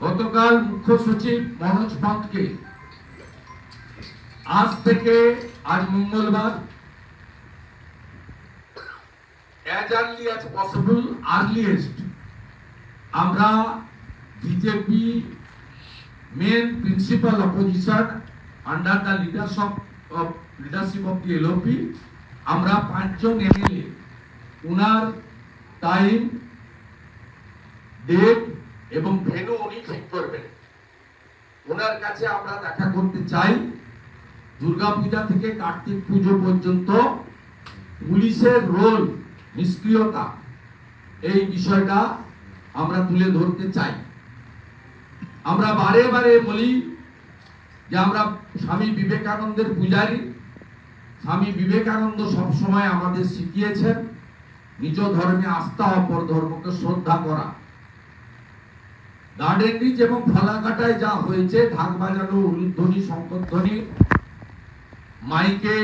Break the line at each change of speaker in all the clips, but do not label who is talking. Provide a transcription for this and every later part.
গতকাল মুখ্য সচিব মনোজ পন্তকে আজ থেকে আজ মঙ্গলবার early as possible, earliest আমরা BJP main principal opposition under the leadership of leadership of the LOP আমরা পাঁচজন এমএলএ উনার টাইম ডেট এবং ভেনু উনি ঠিক করবেন। ওনার কাছে আমরা দেখা করতে চাই, দুর্গাপূজা থেকে কার্তিক পুজো পর্যন্ত পুলিশের রোল নিষ্ক্রিয়তা, এই বিষয়টা আমরা তুলে ধরতে চাই। আমরা বারে বারে বলি যে আমরা স্বামী বিবেকানন্দের পূজারী। স্বামী বিবেকানন্দ সবসময় আমাদের শিখিয়েছেন, নিজ ধর্মে আস্থা অপর ধর্মকে শ্রদ্ধা করা। গার্ডেন রিচ এবং ফলাকাটায় যা হয়েছে ঢাক বাজানো উলুধ্বনি শঙ্করধ্বনি মাইকে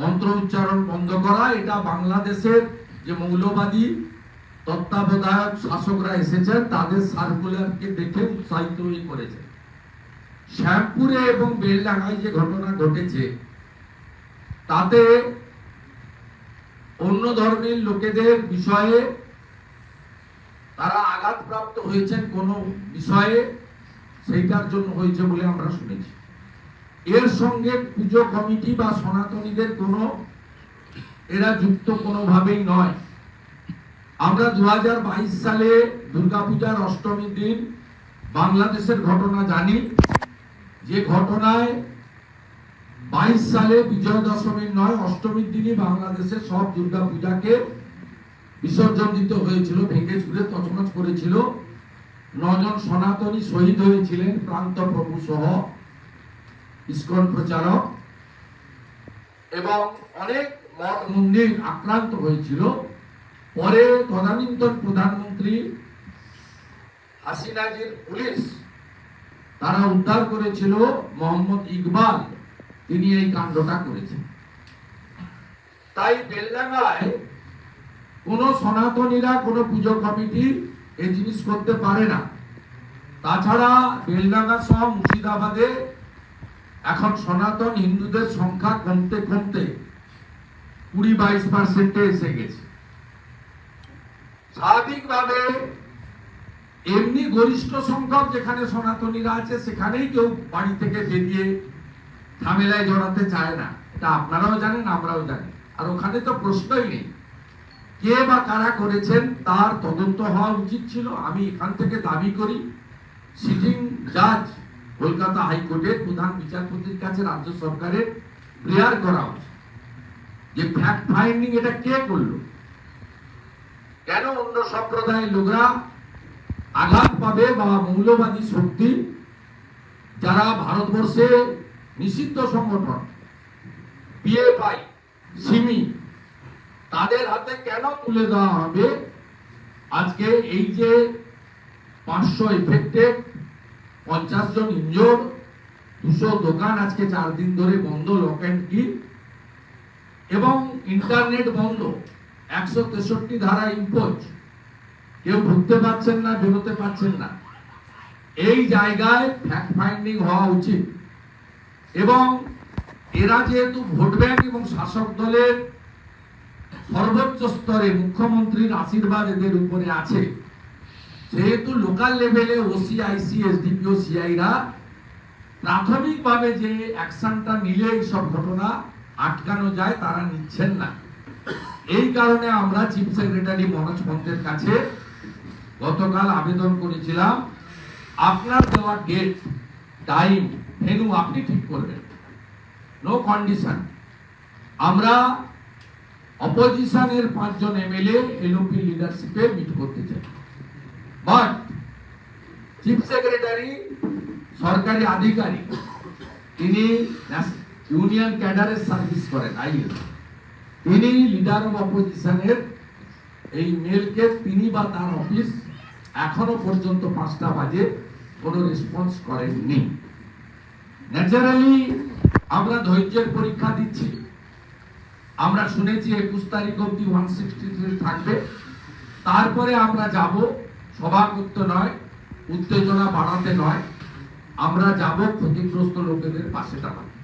মন্ত্র উচ্চারণ বন্ধ করা, এটা বাংলাদেশের যে মৌলবাদী তত্ত্বাবধায়ক শাসকরা এসেছেন, তাদের সার্কুলারকে দেখে উৎসাহিত হয়ে করেছে শ্যামপুরে এবং বেলডাঙ্গায় যে ঘটনা ঘটেছে, তাতে অন্য ধর্মের লোকেদের বিষয়ে তারা আঘাতপ্রাপ্ত হয়েছেন কোনো বিষয়ে, সেইটার জন্য হয়েছে বলে আমরা শুনেছি। এর সঙ্গে পুজো কমিটি বা সনাতনীদের কোনো, এরা যুক্ত কোনোভাবেই নয়। আমরা দু হাজার বাইশ সালে দুর্গাপূজার অষ্টমীর দিন বাংলাদেশের ঘটনা জানি। যে ঘটনায় বাইশ সালে বিজয় দশমীর নয়, অষ্টমীর দিনই বাংলাদেশে সব দুর্গাপূজাকে বিসর্জন দিতে হয়েছিল, ভেঙে চুরে তছনছ করেছিল। নজন সনাতনী শহীদ হয়েছিলেন, প্রান্ত প্রভু সহ, ইস্কন প্রচারক। এবং অনেক মঠ মন্দির আক্রান্ত হয়েছিল। পরে তদানীন্তন প্রধানমন্ত্রী হাসিনাজির পুলিশ তারা উদ্ধার করেছিল মোহাম্মদ ইকবাল। তিনি এই কাণ্ডটা করেছেন। তাই বেলডাঙ্গায় কোন সনাতনীরা, কোন পুজো কমিটি এই জিনিস করতে পারে না। তাছাড়া বেলডাঙ্গা সহ মুর্শিদাবাদে এখন সনাতন হিন্দুদের সংখ্যা কমতে কমতে কুড়ি বাইশ পার্সেন্টে এসে গেছে। স্বাভাবিকভাবে এমনি গরিষ্ঠ সংখ্যক যেখানে সনাতনীরা আছে, সেখানেই কেউ বাড়ি থেকে বেরিয়ে ঝামেলায় জড়াতে চায় না। এটা আপনারাও জানেন, আমরাও জানি। আর ওখানে তো প্রশ্নই নেই। কে বা কারা করেছেন তার তদন্ত হওয়া উচিত ছিল। আমি এখান থেকে দাবি করি সিটিং জাজ কলকাতা হাইকোর্টের প্রধান বিচারপতির কাছে রাজ্য সরকারের প্রেয়ার করা উচিত। যে ফ্যাক্ট ফাইন্ডিং এটা কে করল? কেন অন্য সম্প্রদায়ের লোকরা আঘাত পাবে বা মৌলবাদী শক্তি, যারা ভারতবর্ষে নিষিদ্ধ সংগঠন পিএফআই সিমি তাদের হাতে কেন তুলে দেওয়া হবে? আজকে এই যে পাঁচশো এফেক্টেড পঞ্চাশ জন ইনজোর দুশো দোকান আজকে চার দিন ধরে বন্ধ লক অ্যান্ড কি এবং ইন্টারনেট বন্ধ, একশো তেষট্টি ধারা ইম্পোজ কেউ ঢুকতে পারছেন না, বেরোতে পারছেন না। এই জায়গায় ফ্যাক্ট ফাইন্ডিং হওয়া উচিত। এবং এরা যেহেতু ভোট ব্যাংক এবং শাসক দলের সর্বোচ্চ স্তরে মুখ্যমন্ত্রীর আশীর্বাদ এদের উপরে আছে। যেহেতু লোকাল লেভেলে ওসি আইসি এসডিপিও সিআইরা প্রাথমিকভাবে যে অ্যাকশনটা নিলে এইসব ঘটনা আটকানো যায়, তারা নিচ্ছেন না। এই কারণে আমরা চিফ সেক্রেটারি মনোজ পন্তের কাছে গতকাল আবেদন করেছিলাম, আপনার দেওয়া ডেট টাইম ভেনু আপনি ঠিক করবেন। নো কন্ডিশন আমরা অপোজিশনের পাঁচজন এমএলএ এলওপি লিডারশিপে মিট করতে চাই বাট চিফ সেক্রেটারি সরকারি আধিকারিক, তিনি ইউনিয়ন ক্যাডারের সার্ভিস করেন আইএস তিনি লিডার অফ অপোজিশনের এই মেলকে তিনি বা তার অফিস এখনও পর্যন্ত পাঁচটা বাজে কোনো রেসপন্স করেননি। ন্যাচারালি আমরা ধৈর্যের পরীক্ষা দিচ্ছি। আমরা শুনেছি একুশ তারিখ অব্দি ওয়ান সিক্সটি থাকবে। তারপরে আমরা যাব সভা করতে নয়, উত্তেজনা বাড়াতে নয়। আমরা যাব ক্ষতিগ্রস্ত লোকেদের পাশে দাঁড়াতে।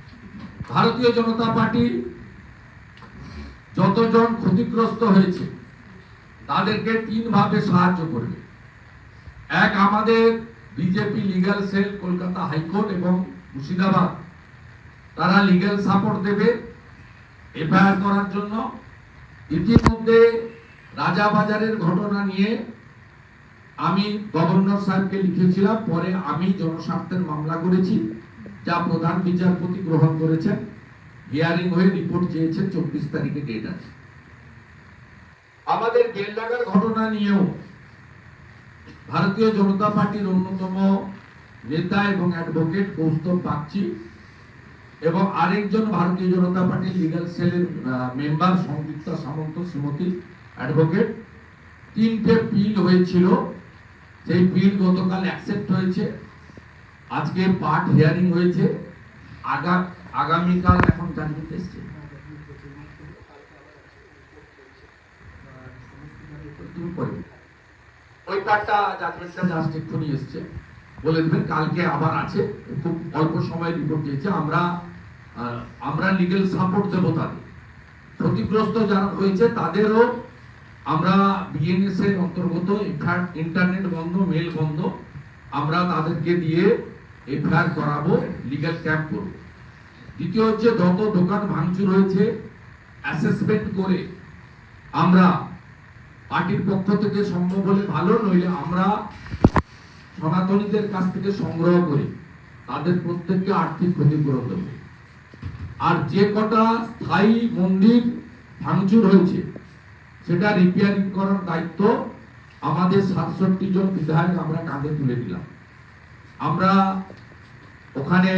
ভারতীয় জনতা পার্টি যতজন ক্ষতিগ্রস্ত হয়েছে, তাদেরকে তিন ভাবে সাহায্য করবে। এক আমাদের BJP legal cell Kolkata high court এবং মুর্শিদাবাদ। তারা লিগ্যাল সাপোর্ট দেবে। এফআইআর করার জন্য ইতিমধ্যে রাজাবাজারের ঘটনা নিয়ে আমি গভর্নর সাহেবকে লিখেছিলাম, পরে আমি জনস্বার্থের মামলা করেছি, যা প্রধান বিচারপতি গ্রহণ করেছেন। হিয়ারিং হয়ে রিপোর্ট চেয়েছেন চব্বিশ তারিখে ডেট আছে। আমাদের বেলডাঙ্গার ঘটনা নিয়েও ভারতীয় জনতা পার্টির অন্যতম নেতা এবং অ্যাডভোকেট কৌস্তব বাগচি এবং আরেকজন ভারতীয় জনতা পার্টির লিগ্যাল সেলের মেম্বার সংযুক্তা সামন্ত শ্রীমতী অ্যাডভোকেট তিনটে পিল হয়েছিল। সেই পিল গতকাল অ্যাকসেপ্ট হয়েছে। আজকে পার্ট হিয়ারিং হয়েছে। আগা, আগামীকাল এখন জানতে এসছে। ওই কার্ডটা জাজমেন্টটা জাস্ট এক্ষুনি এসছে। বলে দেবেন, কালকে আবার আছে। খুব অল্প সময় রিপোর্ট দিয়েছে। আমরা আমরা লিগেল সাপোর্ট দেবো তাদের। ক্ষতিগ্রস্ত যারা হয়েছে, তাদেরও আমরা বিএনএস এর অন্তর্গত ইন্টার- ইন্টারনেট বন্ধ মেল বন্ধ, আমরা তাদেরকে দিয়ে এফআইআর করাবো লিগ্যাল ক্যাম্প করব। দ্বিতীয় হচ্ছে, যত দোকান ভাঙচুর হয়েছে অ্যাসেসমেন্ট করে আমরা পার্টির পক্ষ থেকে সম্ভব হলে ভালো, নইলে আমরা সনাতনীদের কাছ থেকে সংগ্রহ করে তাদের প্রত্যেককে আর্থিক ক্ষতিপূরণ দেব। আর যে কটা স্থায়ী মন্দির ভাঙচুর হয়েছে, সেটা রিপেয়ারিং করার দায়িত্ব আমাদের সাতষট্টি জন বিধায়ক আমরা কাঁধে তুলে দিলাম। আমরা ওখানে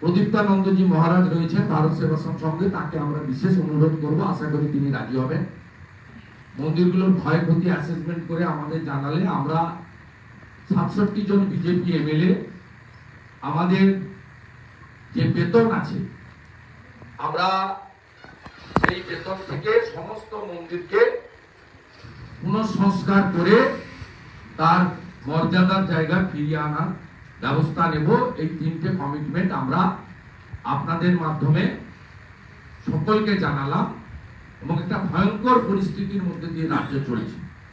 প্রদীপ্তানন্দজি মহারাজ রয়েছেন ভারত সেবাশ্রম সঙ্গে, তাকে আমরা বিশেষ অনুরোধ করব, আশা করি তিনি রাজি হবেন। মন্দিরগুলোর ক্ষয়ক্ষতি অ্যাসেসমেন্ট করে আমাদের জানালে আমরা সাতষট্টি জন বিজেপি এমএলএ আমাদের যে বেতন আছে, আমরা সেই বেতন থেকে সমস্ত মন্দিরকে পুনঃসংস্কার করে তার মর্যাদার জায়গা ফিরিয়ে আনার ব্যবস্থা নেব। এই তিনটে কমিটমেন্ট আমরা আপনাদের মাধ্যমে সকলকে জানালাম এবং একটা ভয়ঙ্কর পরিস্থিতির মধ্যে দিয়ে রাজ্য চলছে।